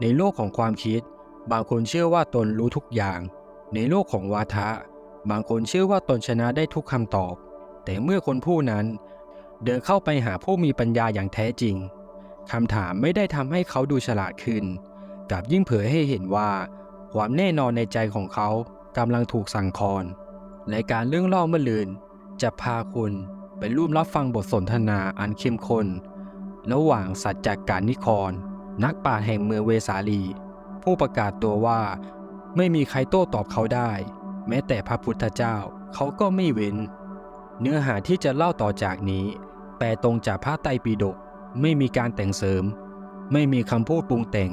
ในโลกของความคิด บางคนเชื่อว่าตนรู้ทุกอย่าง ในโลกของวาทะ บางคนเชื่อว่าตนชนะได้ทุกคำตอบ แต่เมื่อคนผู้นั้น เดินเข้าไปหาผู้มีปัญญาอย่างแท้จริงคำถามไม่ได้ทำให้เขาดูฉลาดขึ้นกลับยิ่งเผยให้เห็นว่า ความแน่นอนในใจของเขากำลังถูกสั่งคลอนในการเรื่องเล่าเมื่อลืน จะพาคุณไปร่วมรับฟังบทสนทนาอันเข้มข้นระหว่างสัจจการนิคร นักปราแห่งเมืองเวสาลี ผู้ประกาศตัวว่า ไม่มีใครโต้ตอบเขาได้ แม้แต่พระพุทธเจ้าเขาก็ไม่เว้น เนื้อหาที่จะเล่าต่อจากนี้ แปลตรงจากพระไตรปิฎกไม่มีการแต่งเสริม ไม่มีคำพูดปรุงแต่ง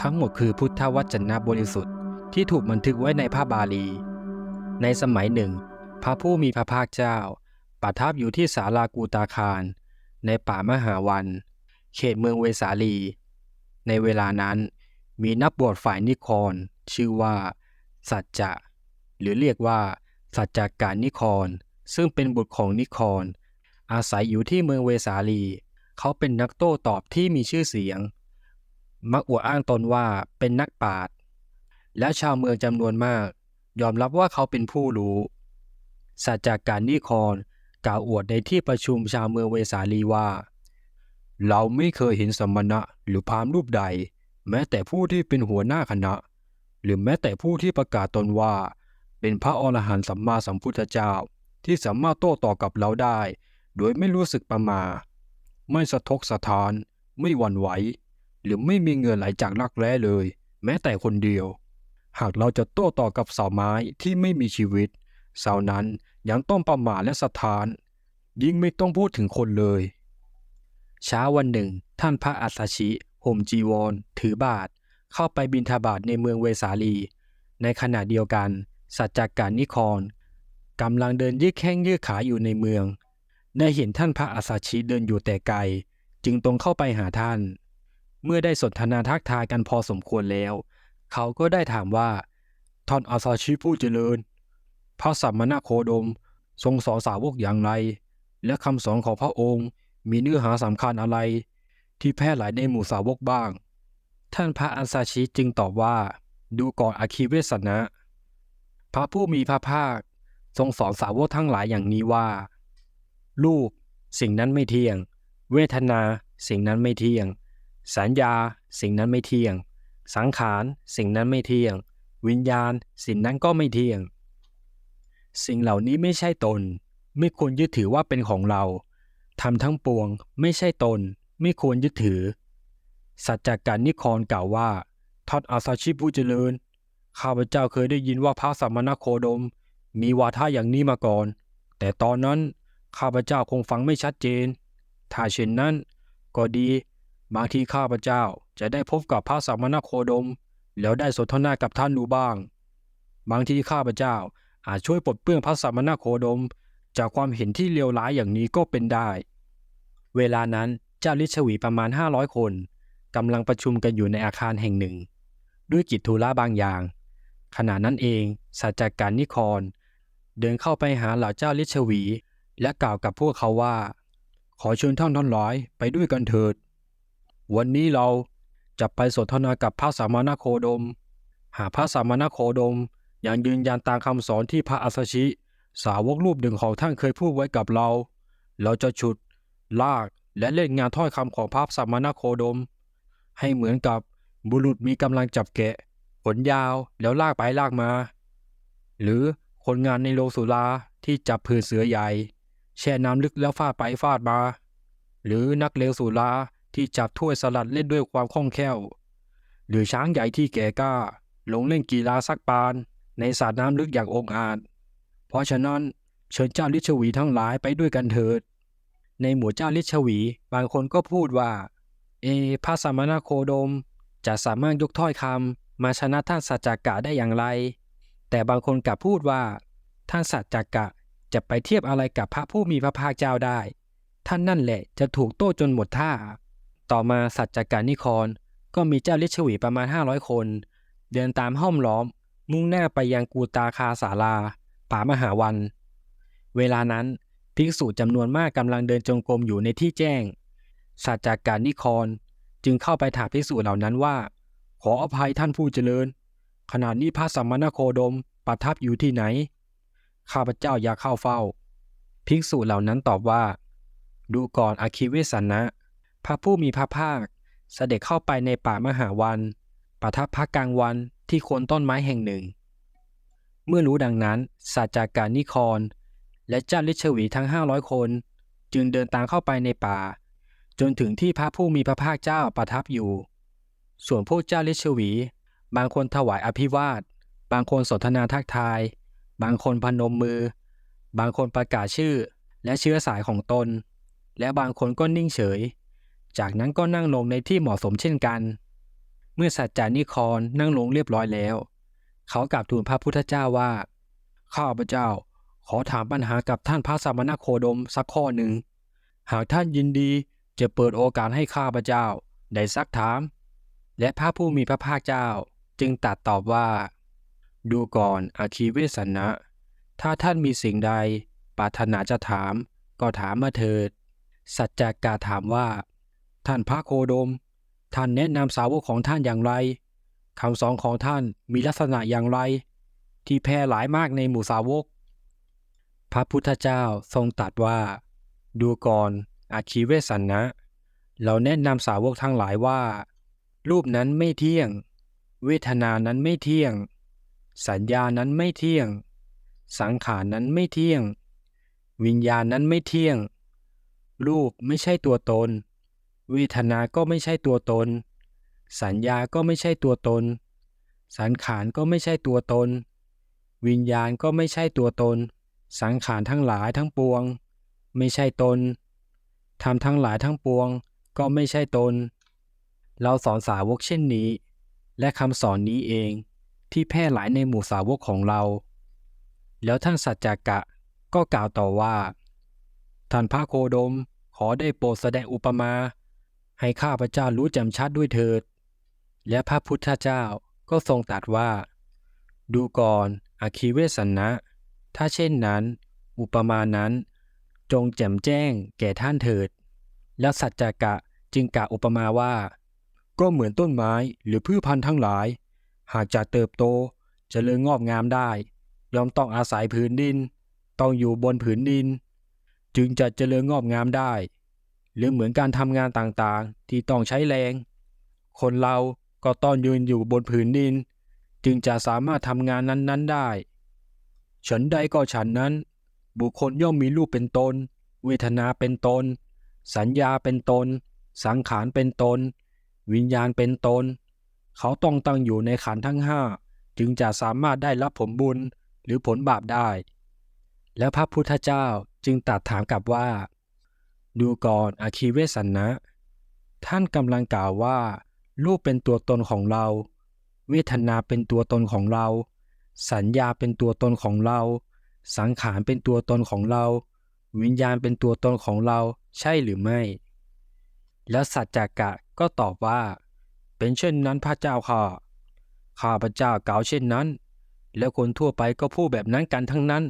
ทั้งหมดคือพุทธวจนะบริสุทธิ์ที่ถูกบันทึกไว้ในพระบาลี ในสมัยหนึ่ง พระผู้มีพระภาคเจ้า ประทับอยู่ที่ศาลากูตาคาร ในป่ามหาวัน เขตเมืองเวสาลี ในเวลานั้นมีนักบวชฝ่ายนิคร ชื่อว่า สัจจะ หรือเรียกว่า สัจจการนิคร ซึ่งเป็นบุตรของนิคร อาศัยอยู่ที่เมืองเวสาลี เขาเป็นนักโต้ตอบที่มีชื่อเสียง มักอวดอ้างตนว่าเป็นนักปราชญ์และชาวเมืองจำนวนมาก ยอมรับว่าเขาเป็นผู้รู้สัจจการนิครกล่าวอวดในที่ประชุมชาวเมืองเวสาลีว่า เราไม่เคยเห็นสมณะหรือพราหมณ์รูปใด แม้แต่ผู้ที่เป็นหัวหน้าคณะ หรือแม้แต่ผู้ที่ประกาศตนว่า เป็นพระอรหันต์สัมมาสัมพุทธเจ้า ที่สามารถโต้ตอบกับเราได้ โดยไม่รู้สึกประมา ไม่สะทกสะท้าน ไม่หวั่นไหว หรือไม่มีเงื่อไหลจากรักแร้เลย แม้แต่คนเดียว หากเราจะโต้ต่อกับเสาไม้ที่ไม่มีชีวิต เสานั้นยังต้องประมาและสะท้าน ยิ่งไม่ต้องพูดถึงคนเลย เช้าวันหนึ่ง ท่านพระอัสสชิห่มจีวร ถือบาท เข้าไปบิณฑบาตในเมืองเวสาลี ในขณะเดียวกัน สัจจการนิครกำลังเดินยืดแข้งยืดขาอยู่ในเมือง ได้เห็นท่านพระอัสสชิเดินอยู่แต่ไกล จึงตรงเข้าไปหาท่าน เมื่อได้สนทนาทักทายกันพอสมควรแล้ว เขาก็ได้ถามว่า ท่านอาซาชิผู้เจริญ พระสัมมาณโคดม ทรงสอนสาวกอย่างไร และคำสอนของพระองค์ มีเนื้อหาสำคัญอะไร ที่แพร่หลายในหมู่สาวกบ้าง ท่านพระอาซาชิจึงตอบว่า ดูก่อนอาคีเวสนะ พระผู้มีพระภาคทรงสอนสาวกทั้งหลายอย่างนี้ว่า รูป สิ่งนั้นไม่เที่ยง เวทนา สิ่งนั้นไม่เที่ยง สัญญา สิ่งนั้นไม่เที่ยง สังขาร สิ่งนั้นไม่เที่ยง วิญญาณ สิ่งนั้นก็ไม่เที่ยง สิ่งเหล่านี้ไม่ใช่ตน ไม่ควรยึดถือว่าเป็นของเรา ทำทั้งปวงไม่ใช่ตนไม่ควรยึดถือ สัจจการนิครกล่าวว่าท่านอาซาชิผู้เจริญ ข้าพเจ้าเคยได้ยินว่าพระสัมมาโคดม มีวาทะอย่างนี้มาก่อน แต่ตอนนั้นข้าพเจ้าคงฟังไม่ชัดเจน ถ้าเช่นนั้น ก็ดีบางทีข้าพเจ้าจะได้พบกับพระสัมมาโคดม แล้วได้สนทนากับท่านดูบ้าง บางทีข้าพเจ้าอาจช่วยปลดเปลื้องพระสัมมาโคดม จากความเห็นที่เลวร้ายอย่างนี้ก็เป็นได้ เวลานั้นเจ้าลิชวีประมาณ 500 คนกำลังประชุมกันอยู่ในอาคารแห่งหนึ่ง ด้วยกิจธุระบางอย่าง ขณะนั้นเองสัจจการนิครเดินเข้าไปหาเหล่าเจ้าลิชวี และกล่าวกับพวกเขาว่า ขอเชิญท่านทั้งหลายไปด้วยกันเถิด วันนี้เราจะไปสนทนากับพระสามณโคดม หากพระสามณโคดมยังยืนยันตามคำสอนที่พระอัสสชิ สาวกรูปหนึ่งของท่านเคยพูดไว้กับเรา เราจะฉุด ลากและเล่นงานถ้อยคำของพระสัมมาโคดม ให้เหมือนกับบุรุษมีกำลังจับแกะ ขนยาวแล้วลากไปลากมา หรือคนงานในโรงสุราที่จับผืนเสือใหญ่ แช่น้ำลึกแล้วฟาดไปฟาดมา หรือนักเลงสุราที่จับถ้วยสลัดเล่นด้วยความคล่องแคล่ว หรือช้างใหญ่ที่แก่กล้าลงเล่นกีฬาซักปาน ในสระน้ำลึกอย่างองอาจ ราะฉะนั้นเชิญเจ้าลิชวีทั้งหลายไปด้วยกันเถิด ในหมู่เจ้าลิชวี บางคนก็พูดว่า เอพระสมมานาโคดม จะสามารถยกถ้อยคำมาชนะท่านสัจจกะได้อย่างไร แต่บางคนกลับพูดว่า ท่านสัจจกะจะไปเทียบอะไรกับพระผู้มีพระภาคเจ้าได้ ท่านนั่นแหละจะถูกโต้จนหมดท่า ต่อมาสัจจการนิครก็มีเจ้าลิชวีประมาณ 500 คน เดินตามห้อมล้อม มุ่งหน้าไปยังกูตาคาสาลา ป่ามหาวัน เวลานั้นภิกษุจำนวนมากกำลังเดินจงกรมอยู่ในที่แจ้งสัจจากการนิคร จึงเข้าไปถามภิกษุเหล่านั้นว่า ขออภัยท่านผู้เจริญ ขณะนี้พระสัมณโคดมประทับอยู่ที่ไหน ข้าพเจ้าอยากเข้าเฝ้า ภิกษุเหล่านั้นตอบว่า ดูก่อนอาคิเวสันะ พระผู้มีพระภาค เสด็จเข้าไปในป่ามหาวัน ประทับพักกลางวันที่โคนต้นไม้แห่งหนึ่ง เมื่อรู้ดังนั้นศาสจาการนิครและเจ้าลิชวีทั้งห้าร้อยคน จึงเดินตามเข้าไปในป่า จนถึงที่พระผู้มีพระภาคเจ้าประทับอยู่ ส่วนพวกเจ้าลิชวี บางคนถวายอภิวาท บางคนสนทนาทักทาย บางคนพนมมือ บางคนประกาศชื่อและเชื้อสายของตน และบางคนก็นิ่งเฉย จากนั้นก็นั่งลงในที่เหมาะสมเช่นกัน เมื่อสัจจานิครนั่งลงเรียบร้อยแล้ว เขากราบทูลพระพุทธเจ้าว่า ข้าพเจ้า ขอถามปัญหากับท่านพระสมณโคดมสักข้อหนึ่ง หากท่านยินดีจะเปิดโอกาสให้ข้าพเจ้าได้ซักถาม และพระผู้มีพระภาคเจ้าจึงตรัสตอบว่า ดูก่อนอาคีเวสนะ ถ้าท่านมีสิ่งใดปรารถนาจะถาม ก็ถามมาเถิด สัจจากาถามว่า ท่านพระโคดม ท่านแนะนำสาวกของท่านอย่างไร คำสอนของท่านมีลักษณะอย่างไร ที่แพร่หลายมากในหมู่สาวก พระพุทธเจ้าทรงตรัสว่า ดูก่อนอาคีเวสันนะ เราแนะนำสาวกทั้งหลายว่า รูปนั้นไม่เที่ยง เวทนานั้นไม่เที่ยง สัญญานั้นไม่เที่ยง สังขารนั้นไม่เที่ยง วิญญาณนั้นไม่เที่ยง รูปไม่ใช่ตัวตน เวทนาก็ไม่ใช่ตัวตน สัญญาก็ไม่ใช่ตัวตน สังขารก็ไม่ใช่ตัวตน วิญญาณก็ไม่ใช่ตัวตน สังขารทั้งหลายทั้งปวง ไม่ใช่ตนทำทั้งหลายทั้งปวง ก็ไม่ใช่ตน เราสอนสาวกเช่นนี้ และคำสอนนี้เองที่แพร่หลายในหมู่สาวกของเรา แล้วท่านสัจจกะก็กล่าวต่อว่า ท่านพระโคดมขอได้โปรดแสดงอุปมา ให้ข้าพเจ้ารู้แจ่มชัดด้วยเถิด และพระพุทธเจ้าก็ทรงตรัสว่า ดูก่อนอคิเวสันนะ ถ้าเช่นนั้น อุปมานั้น จงแจ่มแจ้งแก่ท่านเถิด แล้วสัจจกะจึงกล่าวอุปมาว่า ก็เหมือนต้นไม้หรือพืชพันธุ์ทั้งหลาย หากจะเติบโตจเจริญงอกงามได้ย่อมต้องอาศัยผืนดิน ต้องอยู่บนผืนดิน จึงจะเจริญงอกงามได้ หรือเหมือนการทำงานต่างๆ ที่ต้องใช้แรง คนเรา ก็ต้องยืนอยู่บนผืนดิน จึงจะสามารถทำงานนั้นๆได้ ฉันใดก็ฉันนั้น บุคคลย่อมมีรูปเป็นตน เวทนาเป็นตน สัญญาเป็นตน สังขารเป็นตน วิญญาณเป็นตน เขาต้องตั้งอยู่ในขันทั้งห้าจึงจะสามารถได้รับผลบุญหรือผลบาปได้ แล้วพระพุทธเจ้าจึงตรัสถามกลับว่า ดูก่อนอาคีเวสันนะ ท่านกำลังกล่าวว่า รูปเป็นตัวตนของเรา เวทนาเป็นตัวตนของเรา สัญญาเป็นตัวตนของเรา สังขารเป็นตัวตนของเรา วิญญาณเป็นตัวตนของเราใช่หรือไม่ แล้วสัจจกะก็ตอบว่า เป็นเช่นนั้นพระเจ้าค่ะ ข้าพระเจ้ากล่าวเช่นนั้น แล้วคนทั่วไปก็พูดแบบนั้นกันทั้งนั้น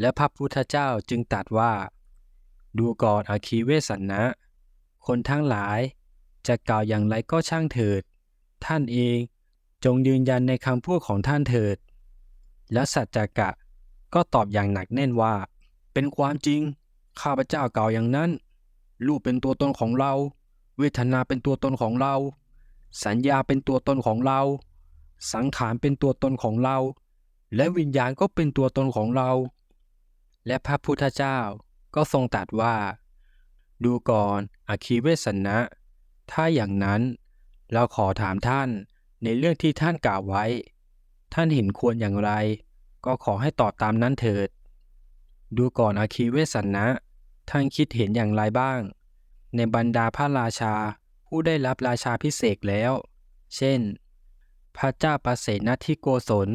และพระพุทธเจ้าจึงตรัสว่า ดูก่อนอาคีเวสันนะ คนทั้งหลาย จะกล่าวอย่างไรก็ช่างเถิด ท่านเองจงยืนยันในคำพูดของท่านเถิด แล้วสัจจกะก็ตอบอย่างหนักแน่นว่า เป็นความจริง ข้าพเจ้ากล่าวอย่างนั้น รูปเป็นตัวตนของเรา เวทนาเป็นตัวตนของเรา สัญญาเป็นตัวตนของเรา สังขารเป็นตัวตนของเรา และวิญญาณก็เป็นตัวตนของเรา และพระพุทธเจ้าก็ทรงตรัสว่า ดูก่อนอคีเวสันะ ถ้าอย่างนั้น เราขอถามท่านในเรื่องที่ท่านกล่าวไว้ ท่านเห็นควรอย่างไร ก็ขอให้ตอบตามนั้นเถิด ดูก่อนอาคีเวสันนะ ท่านคิดเห็นอย่างไรบ้าง ในบรรดาพระราชาผู้ได้รับราชาพิเศษแล้ว เช่น พระเจ้าประเสนทิโกศล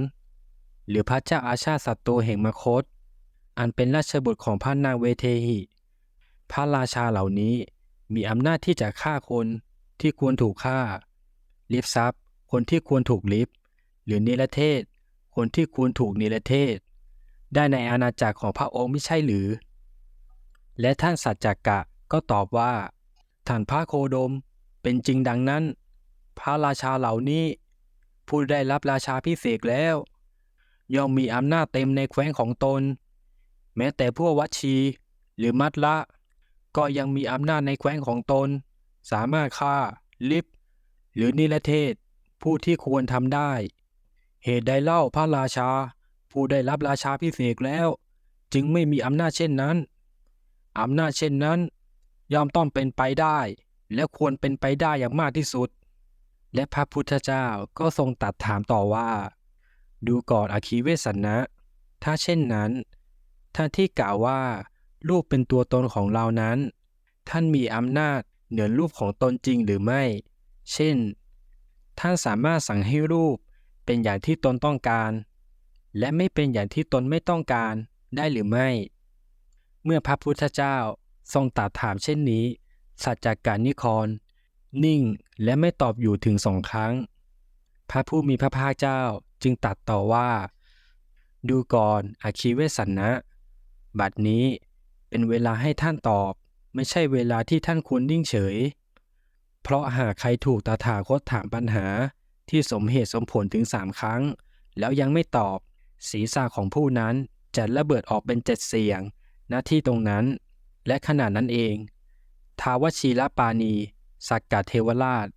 หรือพระเจ้าอาชาติศัตรูแห่งมคต อันเป็นราชบุตรของพระนางเวเทหิ พระราชาเหล่านี้มีอำนาจที่จะฆ่าคน ที่ควรถูกฆ่า ลิบทรัพย์ คนที่ควรถูกลิบหรือเนรเทศ คนที่ควรถูกเนรเทศ ได้ในอาณาจักรของพระองค์ไม่ใช่หรือ และท่านสัจจกะก็ตอบว่าท่านพระโคดมเป็นจริงดังนั้น พระราชาเหล่านี้ ผู้ได้รับราชาพิเศษแล้ว ย่อมมีอำนาจเต็มในแคว้นของตน แม้แต่พวกวัชชีหรือมัตละ ก็ยังมีอำนาจในแคว้นของตน สามารถฆ่า ลิบ หรือนิรเทศ ผู้ที่ควรทำได้ เหตุใดเล่าพระราชา ผู้ได้รับราชาพิเศษแล้ว จึงไม่มีอำนาจเช่นนั้น อำนาจเช่นนั้น ย่อมต้องเป็นไปได้ และควรเป็นไปได้อย่างมากที่สุด และพระพุทธเจ้าก็ทรงตัดถามต่อว่า ดูก่อนอาคีเวสันะ ถ้าเช่นนั้น ท่านที่กล่าวว่ารูปเป็นตัวตนของเรานั้น ท่านมีอำนาจ เหนือรูปของตนจริงหรือไม่ เช่น ท่านสามารถสั่งให้รูปเป็นอย่างที่ตนต้องการ และไม่เป็นอย่างที่ตนไม่ต้องการได้หรือไม่ เมื่อพระพุทธเจ้าทรงตรัสถามเช่นนี้ สัจจการนิคร นิ่งและไม่ตอบอยู่ถึงสองครั้ง พระผู้มีพระภาคเจ้าจึงตรัสต่อว่า ดูก่อนอาคีเวสันนะ บัดนี้เป็นเวลาให้ท่านตอบ ไม่ใช่เวลาที่ท่านควรนิ่งเฉย เพราะหากใครถูกตาถาคตถามปัญหาที่สมเหตุสมผลถึงสามครั้ง แล้วยังไม่ตอบ ศีรษะของผู้นั้นจะระเบิดออกเป็นเจ็ดเสียงณที่ตรงนั้น และขณะนั้นเอง ทาวชีลปานี สักกะเทวราช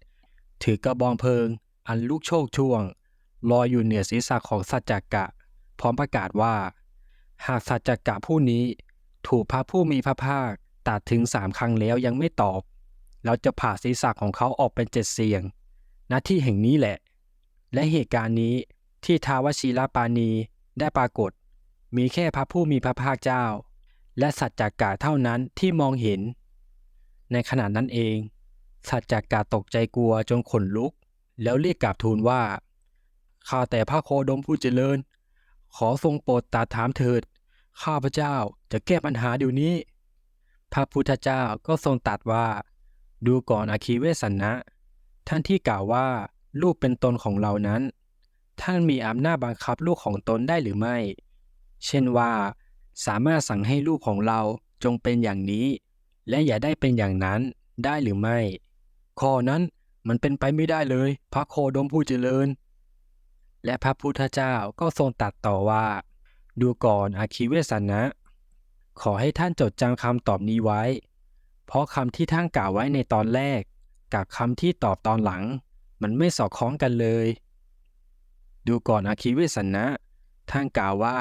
ถือกระบองเพลิง อันลูกโชคช่วง ลอยอยู่เหนือศีรษะของสัจจกะ พร้อมประกาศว่า หากสัจจกะผู้นี้ถูกพระผู้มีพระภาค ตัดถึงสามครั้งแล้วยังไม่ตอบ เราจะผ่าศีรษะของเขาออกเป็นเจ็ดเสียงณที่แห่งนี้แหละ และเหตุการณ์นี้ที่ทาวชีลปานีได้ปรากฏ มีแค่พระผู้มีพระภาคเจ้า และสัจจกะเท่านั้นที่มองเห็น ในขณะนั้นเอง สัจจกะตกใจกลัวจนขนลุก แล้วเรียกกราบทูลว่าข้าแต่พระโคดมผู้เจริญ ขอทรงโปรดตรัดถามเถิด ข้าพระเจ้าจะแก้ปัญหาเดี๋ยวนี้ พระพุทธเจ้าก็ทรงตรัสว่า ดูก่อนอาคีเวสันนะ ท่านที่กล่าวว่าลูกเป็นตนของเรานั้น ท่านมีอำนาจบังคับลูกของตนได้หรือไม่ เช่นว่า สามารถสั่งให้ลูกของเราจงเป็นอย่างนี้ และอย่าได้เป็นอย่างนั้นได้หรือไม่ ข้อนั้นมันเป็นไปไม่ได้เลย พระโคดมผู้เจริญ และพระพุทธเจ้าก็ทรงตรัสต่อว่า ดูก่อนอาคีเวสันนะ ขอให้ท่านจดจำคำตอบนี้ไว้ เพราะคำที่ท่านกล่าวไว้ในตอนแรก กับคำที่ตอบตอนหลัง มันไม่สอดคล้องกันเลย ดูก่อนอาคีเวสันนะ ท่านกล่าวว่า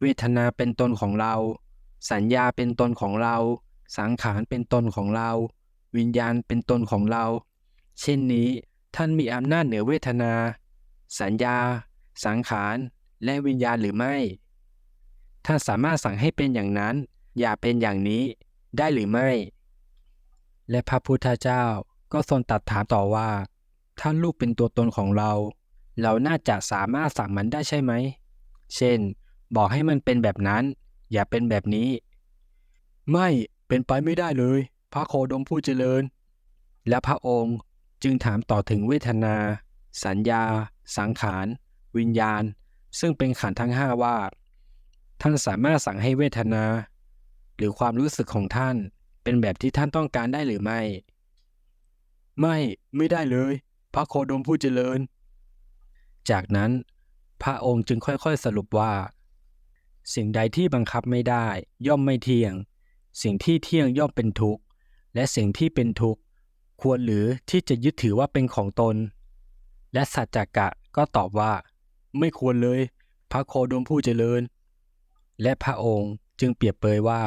เวทนาเป็นตนของเรา สัญญาเป็นตนของเรา สังขารเป็นตนของเรา วิญญาณเป็นตนของเรา เช่นนี้ท่านมีอำนาจเหนือเวทนา สัญญา สังขาร และวิญญาณหรือไม่ ท่านสามารถสั่งให้เป็นอย่างนั้น อย่าเป็นอย่างนี้ได้หรือไม่ และพระพุทธเจ้าก็ทรงตรัสถามต่อว่า ถ้าลูกเป็นตัวตนของเรา เราน่าจะสามารถสั่งมันได้ใช่ไหม เช่น บอกให้มันเป็นแบบนั้น อย่าเป็นแบบนี้ ไม่เป็นไปไม่ได้เลย พระโคดมผู้เจริญ และพระองค์จึงถามต่อถึงเวทนา สัญญา สังขาร วิญญาณ ซึ่งเป็นขันธ์ทั้งห้าว่า ท่านสามารถสั่งให้เวทนา หรือความรู้สึกของท่านเป็นแบบที่ท่านต้องการได้หรือไม่ ไม่ไม่ได้เลย พระโคดมผู้เจริญ จากนั้น พระองค์จึงค่อยๆสรุปว่า สิ่งใดที่บังคับไม่ได้ ย่อมไม่เที่ยง สิ่งที่เที่ยงย่อมเป็นทุกข์และสิ่งที่เป็นทุกข์ควรหรือที่จะยึดถือว่าเป็นของตน และสัจจกะก็ตอบว่า ไม่ควรเลย พระโคดมผู้เจริญ และพระองค์จึงเปรียบเปยว่า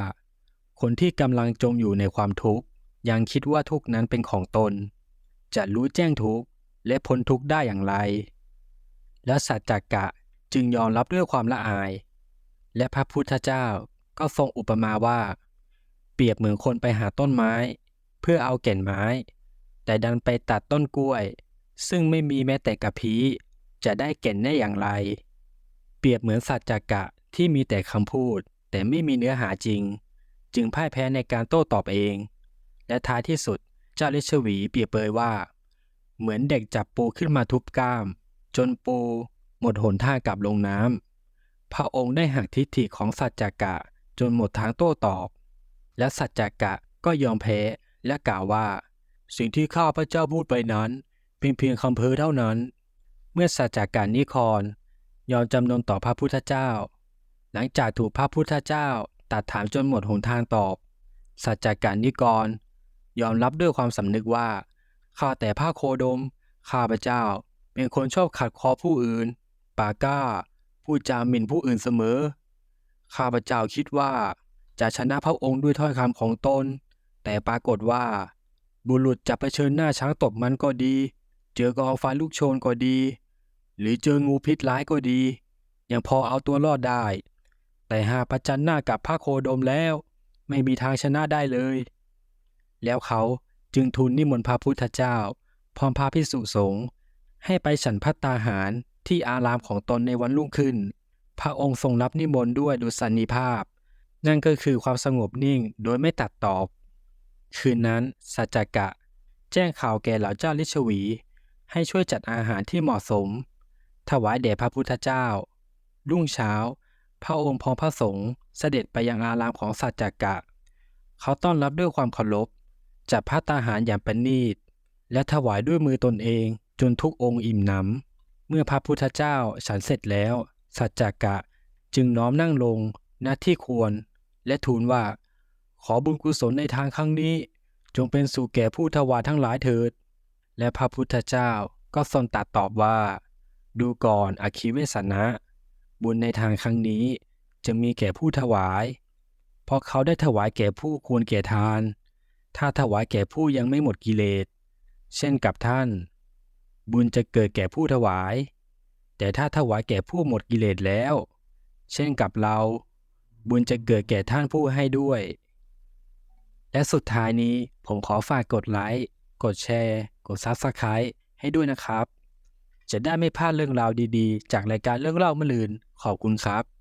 คนที่กำลังจมอยู่ในความทุกข์ ยังคิดว่าทุกข์นั้นเป็นของตน จะรู้แจ้งทุกข์และพ้นทุกข์ได้อย่างไร และสัจจกะจึงยอมรับด้วยความละอาย และพระพุทธเจ้าก็ทรงอุปมาว่า เปรียบเหมือนคนไปหาต้นไม้ เพื่อเอาแก่นไม้ แต่ดันไปตัดต้นกล้วย ซึ่งไม่มีแม้แต่กระพี้จะได้แก่นได้อย่างไร เปรียบเหมือนสัจจกะ ที่มีแต่คำพูดแต่ไม่มีเนื้อหาจริง จึงพ่ายแพ้ในการโต้ตอบเอง และท้ายที่สุดเจ้าลิชวีเปรียบเปยว่า เหมือนเด็กจับปูขึ้นมาทุบก้าม จนปู หมดหนทางกลับลงน้ำพระองค์ได้หักทิฏฐิของสัจจกะจนหมดทางโต้ตอบ และสัจจกะก็ยอมแพ้และกล่าวว่า สิ่งที่ข้าพระเจ้าพูดไปนั้นเป็นเพียงคำเพ้อเท่านั้น เมื่อสัจจาการนิคร ยอมจำนนต่อพระพุทธเจ้า หลังจากถูกพระพุทธเจ้าตัดถามจนหมดหนทางตอบ สัจจการนิกร ยอมรับด้วยความสำนึกว่า ข้าแต่พระโคดม ข้าพเจ้า เป็นคนชอบขัดคอผู้อื่น ปาก้าพูดจาหมิ่นผู้อื่นเสมอ ข้าพเจ้าคิดว่าจะชนะพระองค์ด้วยถ้อยคำของตน แต่ปรากฏว่า บุรุษจะเผชิญหน้าช้างตบมันก็ดี เจอกองไฟลูกโชนก็ดี หรือเจองูพิษร้ายก็ดี ยังพอเอาตัวรอดได้ แต่หากประจันหน้ากับพระโคดมแล้ว ไม่มีทางชนะได้เลย แล้วเขาจึงทูลนิมนต์พระพุทธเจ้า พร้อมพระพิสุสงฆ์ให้ไปฉันพัตตาหารที่อารามของตนในวันรุ่งขึ้น พระองค์ทรงรับนิมนต์ด้วยดุษณีภาพ นั่นก็คือความสงบนิ่งโดยไม่ตัดตอบ คืนนั้นสัจจกะ แจ้งข่าวแก่เหล่าเจ้าลิชวี ให้ช่วยจัดอาหารที่เหมาะสม ถวายแด่พระพุทธเจ้า รุ่งเช้า พระองค์พร้อมพระสงฆ์เสด็จไปยังอารามของสัจจกะ เขาต้อนรับด้วยความเคารพจัดพระตาหารอย่างประณีต และถวายด้วยมือตนเองจนทุกองค์อิ่มหนำเมื่อพระพุทธเจ้าฉันเสร็จแล้ว สัจจกะจึงน้อมนั่งลงณที่ควร และทูลว่า ขอบุญกุศลในทางครั้งนี้ จงเป็นสู่แก่ผู้ถวายทั้งหลายเถิด และพระพุทธเจ้าก็ทรงตัดตอบว่า ดูก่อนอคิเวสนะ บุญในทางครั้งนี้จะมีแก่ผู้ถวาย เพราะเขาได้ถวายแก่ผู้ควรแก่ทาน ถ้าถวายแก่ผู้ยังไม่หมดกิเลส เช่นกับท่าน บุญจะเกิดแก่ผู้ถวาย แต่ถ้าถวายแก่ผู้หมดกิเลสแล้ว เช่นกับเรา บุญจะเกิดแก่ท่านผู้ให้ด้วย และสุดท้ายนี้ผมขอฝากกดไลค์ กดแชร์ กด Subscribe ให้ด้วยนะครับ จะได้ไม่พลาดเรื่องราวดีๆ จากรายการเรื่องเล่ามะลืน ขอบคุณครับ